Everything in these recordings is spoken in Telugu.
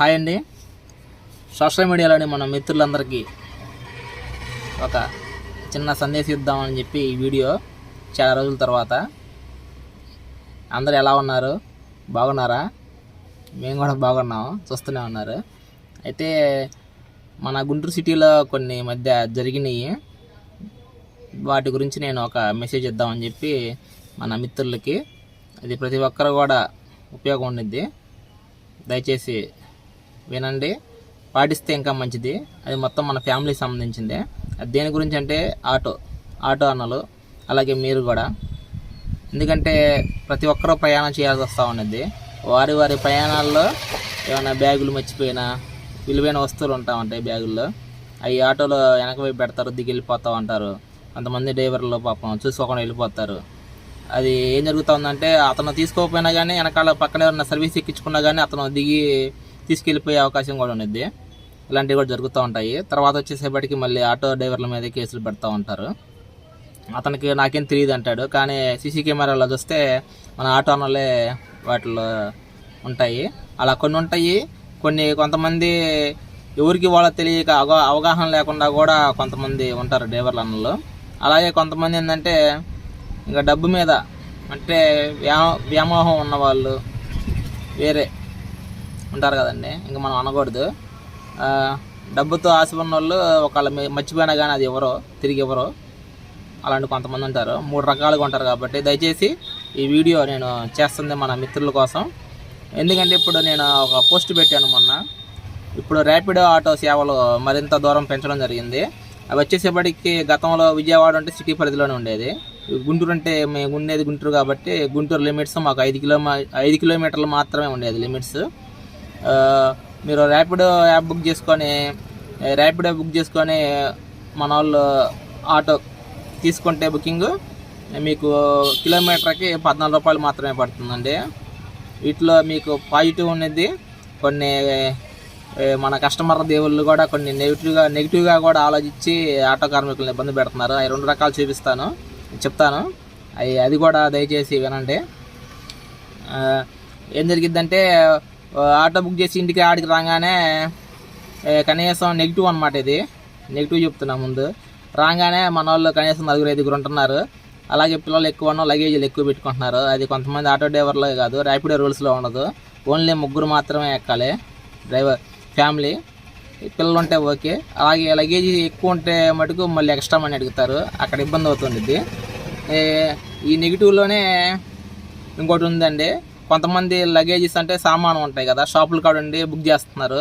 హాయ్ అండి. సోషల్ మీడియాలోని మన మిత్రులందరికీ ఒక చిన్న సందేశం ఇద్దామని చెప్పి ఈ వీడియో చాలా రోజుల తర్వాత. అందరు ఎలా ఉన్నారు? బాగున్నారా? మేము కూడా బాగున్నాం. చూస్తూనే ఉన్నారు. అయితే మన గుంటూరు సిటీలో కొన్ని మధ్య జరిగినాయి. వాటి గురించి నేను ఒక మెసేజ్ ఇద్దామని చెప్పి మన మిత్రులకి. అది ప్రతి ఒక్కరు కూడా ఉపయోగం ఉండిద్ది. దయచేసి వినండి. పాటిస్తే ఇంకా మంచిది. అది మొత్తం మన ఫ్యామిలీకి సంబంధించిందే. అది దేని గురించి అంటే ఆటో ఆటో అన్నలు. అలాగే మీరు కూడా. ఎందుకంటే ప్రతి ఒక్కరూ ప్రయాణం చేయాల్సి వస్తూ ఉన్నది. వారి వారి ప్రయాణాల్లో ఏమైనా బ్యాగులు మర్చిపోయినా విలువైన వస్తువులు ఉంటా ఉంటాయి బ్యాగుల్లో. అవి ఆటోలో వెనక వైపు పెడతారు దిగి వెళ్ళిపోతూ ఉంటారు. కొంతమంది డ్రైవర్లు పాపం చూసుకోకుండా వెళ్ళిపోతారు. అది ఏం జరుగుతుందంటే అతను తీసుకోకపోయినా కానీ వెనకాల పక్కన ఎవరైనా సర్వీస్ ఎక్కించుకున్నా కానీ అతను దిగి తీసుకెళ్ళిపోయే అవకాశం కూడా ఉన్నది. ఇలాంటివి కూడా జరుగుతూ ఉంటాయి. తర్వాత వచ్చేసేపటికి మళ్ళీ ఆటో డ్రైవర్ల మీద కేసులు పెడతా ఉంటారు. అతనికి నాకేం తెలియదు అంటాడు. కానీ సీసీ కెమెరాలో చూస్తే మన ఆటో అన్నలే వాటిలో ఉంటాయి. అలా కొన్ని ఉంటాయి. కొన్ని కొంతమంది ఎవరికి వాళ్ళ తెలియక అవగాహన లేకుండా కూడా కొంతమంది ఉంటారు డ్రైవర్ల అన్నలు. అలాగే కొంతమంది ఏంటంటే ఇంకా డబ్బు మీద అంటే వ్యా వ్యామోహం ఉన్నవాళ్ళు వేరే. ఉంటారు కదండి. ఇంకా మనం అనకూడదు. డబ్బుతో ఆశ ఉన్న వాళ్ళు ఒకళ్ళ మర్చిపోయినా కానీ అది ఎవరో తిరిగి ఎవరో అలాంటి కొంతమంది ఉంటారు. మూడు రకాలుగా ఉంటారు కాబట్టి దయచేసి ఈ వీడియో నేను చేస్తుంది మన మిత్రుల కోసం. ఎందుకంటే ఇప్పుడు నేను ఒక పోస్ట్ పెట్టాను మొన్న. ఇప్పుడు ర్యాపిడో ఆటో సేవలు మరింత దూరం పెంచడం జరిగింది. అవి వచ్చేసేపటికి గతంలో విజయవాడ అంటే సిటీ పరిధిలోనే ఉండేది. గుంటూరు అంటే మేము ఉండేది గుంటూరు కాబట్టి గుంటూరు లిమిట్స్ మాకు ఐదు కిలోమీ ఐదు కిలోమీటర్లు మాత్రమే ఉండేది లిమిట్స్. మీరు ర్యాపిడో యాప్ బుక్ చేసుకొని ర్యాపిడో బుక్ చేసుకొని మన వాళ్ళు ఆటో తీసుకుంటే బుకింగ్ మీకు కిలోమీటర్కి పద్నాలుగు రూపాయలు మాత్రమే పడుతుందండి. వీటిలో మీకు పాజిటివ్ ఉన్నది కొన్ని మన కస్టమర్ దేవుళ్ళు కూడా కొన్ని నెగిటివ్గా నెగిటివ్గా కూడా ఆలోచించి ఆటో కార్మికులను ఇబ్బంది పెడుతున్నారు. అవి రెండు రకాలు చూపిస్తాను చెప్తాను. అవి అది కూడా దయచేసి వినండి. ఏం జరిగిద్దంటే ఆటో బుక్ చేసి ఇంటికి ఆడికి రాగానే కనీసం నెగిటివ్ అనమాట ఇది. నెగిటివ్ చెప్తున్నా ముందు. రాగానే మన వాళ్ళు కనీసం నలుగురు ఐదుగురు ఉంటున్నారు. అలాగే పిల్లలు ఎక్కువ లగేజీలు ఎక్కువ పెట్టుకుంటున్నారు. అది కొంతమంది ఆటో డ్రైవర్లే కాదు ర్యాపిడో రూల్స్లో ఉండదు. ఓన్లీ ముగ్గురు మాత్రమే ఎక్కాలి. Driver family. పిల్లలు ఉంటే ఓకే. అలాగే లగేజీ ఎక్కువ ఉంటే మటుకు మళ్ళీ ఎక్స్ట్రా మనీ అడుగుతారు. అక్కడ ఇబ్బంది అవుతుంది ఈ నెగిటివ్లోనే ఇంకోటి ఉందండి. కొంతమంది లగేజెస్ అంటే సామాను ఉంటాయి కదా షాపులు కాడ ఉండి బుక్ చేస్తున్నారు.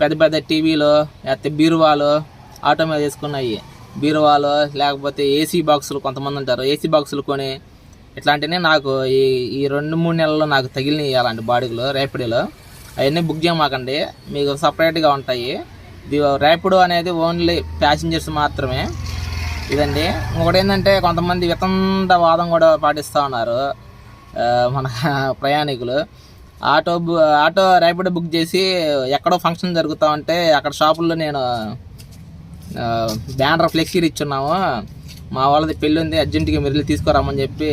పెద్ద పెద్ద టీవీలు లేకపోతే బీరువాలు ఆటో మీద వేసుకున్నాయి. బీరువాలు లేకపోతే ఏసీ బాక్సులు కొంతమంది ఉంటారు. ఏసీ బాక్సులు కొని ఇట్లాంటివి నాకు ఈ ఈ రెండు మూడు నెలల్లో నాకు తగిలినాయి అలాంటి బాడీలు ర్యాపిడోలో అవన్నీ బుక్ చేయమాకండి. మీకు సపరేట్గా ఉంటాయి. ఇది ర్యాపిడో అనేది ఓన్లీ ప్యాసింజర్స్ మాత్రమే. ఇదండి. ఇంకొకటి ఏంటంటే కొంతమంది వితండ వాదం కూడా పాటిస్తూ ఉన్నారు. మన ప్రయాణికులు. ఆటో బు ఆటో ర్యాపిడ్ బుక్ చేసి ఎక్కడో ఫంక్షన్ జరుగుతా ఉంటే అక్కడ షాపుల్లో నేను బ్యానర్ ఫ్లెక్సీలు ఇచ్చున్నాము. మా వాళ్ళది పెళ్ళి ఉంది అర్జెంటుగా మీరు వెళ్ళి తీసుకురామని చెప్పి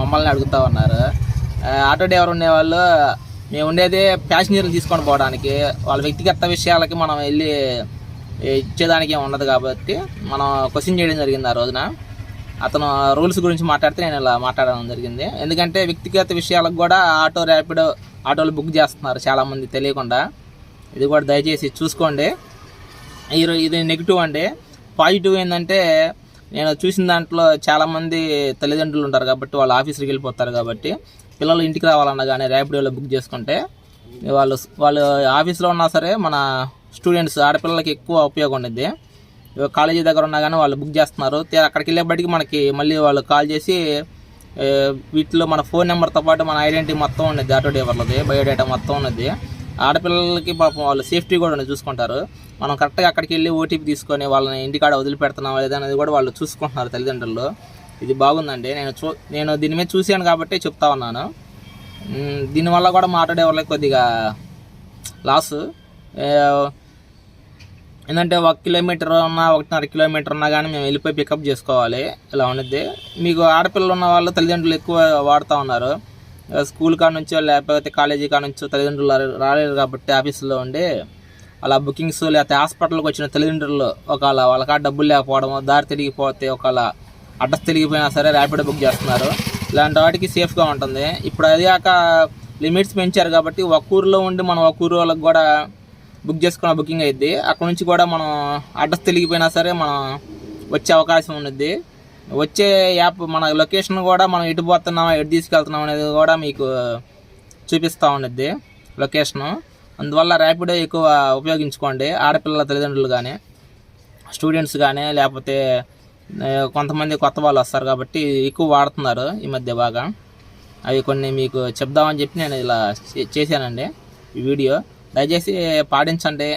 మమ్మల్ని అడుగుతా ఉన్నారు. ఆటో డ్రైవర్ ఉండేవాళ్ళు మేము ఉండేది ప్యాసింజర్లు తీసుకొని పోవడానికి. వాళ్ళ వ్యక్తిగత విషయాలకి మనం వెళ్ళి ఇచ్చేదానికి ఏం ఉండదు కాబట్టి మనం క్వశ్చన్ చేయడం జరిగింది ఆ రోజున. అతను రూల్స్ గురించి మాట్లాడితే నేను ఇలా మాట్లాడడం జరిగింది. ఎందుకంటే వ్యక్తిగత విషయాలకు కూడా ఆటో ర్యాపిడో ఆటోలు బుక్ చేస్తున్నారు చాలామంది తెలియకుండా. ఇది కూడా దయచేసి చూసుకోండి. ఈ ఇది నెగిటివ్ అండి. పాజిటివ్ ఏంటంటే నేను చూసిన దాంట్లో చాలామంది తల్లిదండ్రులు ఉంటారు కాబట్టి వాళ్ళు ఆఫీస్కి వెళ్ళిపోతారు కాబట్టి పిల్లలు ఇంటికి రావాలన్నా కానీ ర్యాపిడోలో బుక్ చేసుకుంటే వాళ్ళు వాళ్ళు ఆఫీస్లో ఉన్నా సరే మన స్టూడెంట్స్ ఆడపిల్లలకి ఎక్కువ ఉపయోగం ఉండేది కాలేజీ దగ్గర ఉన్నా కానీ వాళ్ళు బుక్ చేస్తున్నారు. అక్కడికి వెళ్ళేప్పటికి మనకి మళ్ళీ వాళ్ళు కాల్ చేసి వీటిలో మన ఫోన్ నెంబర్తో పాటు మన ఐడెంటిటీ మొత్తం ఉన్నది. ఆటో డ్రైవర్లది బయోడేటా మొత్తం ఉన్నది. ఆడపిల్లలకి పాపం వాళ్ళు సేఫ్టీ కూడా ఉన్నది చూసుకుంటారు. మనం కరెక్ట్గా అక్కడికి వెళ్ళి ఓటీపీ తీసుకొని వాళ్ళని ఇంటికాడ వదిలిపెడుతున్నాం లేదా అనేది కూడా వాళ్ళు చూసుకుంటున్నారు తల్లిదండ్రులు. ఇది బాగుందండి. నేను చూ నేను దీని మీద చూశాను కాబట్టి చెప్తా ఉన్నాను. దీనివల్ల కూడా మాట్లాడే వాళ్ళకి కొద్దిగా లాస్. ఏంటంటే ఒక కిలోమీటర్ ఉన్నా ఒకటిన్నర కిలోమీటర్ ఉన్నా కానీ మేము వెళ్ళిపోయి పికప్ చేసుకోవాలి. ఇలా ఉండిద్ది మీకు ఆడపిల్లలు ఉన్న వాళ్ళు తల్లిదండ్రులు ఎక్కువ వాడుతూ ఉన్నారు. స్కూల్ కాడ నుంచో లేకపోతే కాలేజీ కాడ నుంచో తల్లిదండ్రులు రాలేరు కాబట్టి ఆఫీసులో ఉండి అలా బుకింగ్స్ లేకపోతే హాస్పిటల్కి వచ్చిన తల్లిదండ్రులు ఒకవేళ వాళ్ళకా డబ్బులు లేకపోవడము దారి తిరిగిపోతే ఒకవేళ అడ్రస్ తిరిగిపోయినా సరే ర్యాపిడ్ బుక్ చేస్తున్నారు. ఇలాంటి వాటికి సేఫ్గా ఉంటుంది. ఇప్పుడు అది కాక లిమిట్స్ పెంచారు కాబట్టి ఒక ఊరిలో ఉండి మనం ఒక ఊరు వాళ్ళకి కూడా బుక్ చేసుకున్న బుకింగ్ అయింది అక్కడ నుంచి కూడా మనం అడ్రస్ తెలిగిపోయినా సరే మనం వచ్చే అవకాశం ఉన్నది. వచ్చే యాప్ మన లొకేషన్ కూడా మనం ఎటు పోతున్నాం ఎటు తీసుకెళ్తున్నాం అనేది కూడా మీకు చూపిస్తూ ఉన్నది లొకేషను. అందువల్ల ర్యాపిడో ఎక్కువ ఉపయోగించుకోండి. ఆడపిల్లల తల్లిదండ్రులు కానీ స్టూడెంట్స్ కానీ లేకపోతే కొంతమంది కొత్త వాళ్ళు వస్తారు కాబట్టి ఎక్కువ వాడుతున్నారు ఈ మధ్య బాగా. అవి కొన్ని మీకు చెప్దామని చెప్పి నేను ఇలా చే- చేశానండి ఈ వీడియో. దయచేసి పాటించండి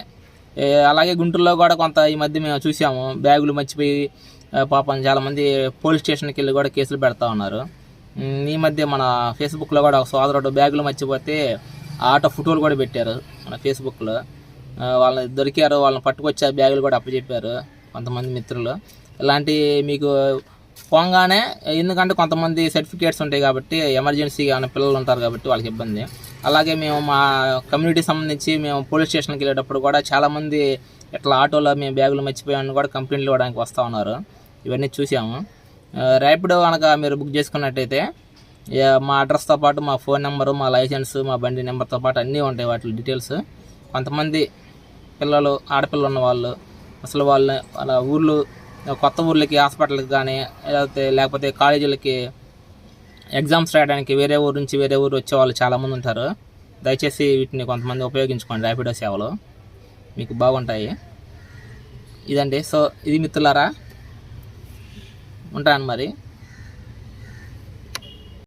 అలాగే గుంటూరులో కూడా కొంత ఈ మధ్య మేము చూసాము. బ్యాగులు మర్చిపోయి పాపం చాలామంది పోలీస్ స్టేషన్కి వెళ్ళి కూడా కేసులు పెడతా ఉన్నారు. ఈ మధ్య మన ఫేస్బుక్లో కూడా ఒక సోదరుడు బ్యాగులు మర్చిపోతే ఆట ఆటో ఫోటోలు కూడా పెట్టారు మన ఫేస్బుక్లో. వాళ్ళని దొరికారు వాళ్ళని పట్టుకొచ్చి ఆ బ్యాగులు కూడా అప్పచెప్పారు కొంతమంది మిత్రులు. ఇలాంటి మీకు పోగానే ఎందుకంటే కొంతమంది సర్టిఫికేట్స్ ఉంటాయి కాబట్టి ఎమర్జెన్సీ కానీ పిల్లలు ఉంటారు కాబట్టి వాళ్ళకి ఇబ్బంది. అలాగే మేము మా కమ్యూనిటీ సంబంధించి మేము పోలీస్ స్టేషన్కి వెళ్ళేటప్పుడు కూడా చాలామంది ఇట్లా ఆటోలో మేము బ్యాగులు మర్చిపోయామని కూడా కంప్లైంట్లు ఇవ్వడానికి వస్తూ ఉన్నారు. ఇవన్నీ చూసాము ర్యాపిడో కనుక మీరు బుక్ చేసుకున్నట్టయితే మా అడ్రస్తో పాటు మా ఫోన్ నెంబరు మా లైసెన్స్ మా బండి నెంబర్తో పాటు అన్నీ ఉంటాయి వాటి డీటెయిల్స్. కొంతమంది పిల్లలు ఆడపిల్లలు ఉన్న వాళ్ళు అసలు వాళ్ళ వాళ్ళ ఊర్లు కొత్త ఊర్లకి హాస్పిటల్కి కానీ లేకపోతే లేకపోతే కాలేజీలకి ఎగ్జామ్స్ రాయడానికి వేరే ఊరు నుంచి వేరే ఊరు వచ్చే వాళ్ళు చాలామంది ఉంటారు. దయచేసి వీటిని కొంతమంది ఉపయోగించుకోండి ర్యాపిడో సేవలు. మీకు బాగుంటాయి. ఇదండి. సో ఇది మిత్రులారా ఉంటాను మరి.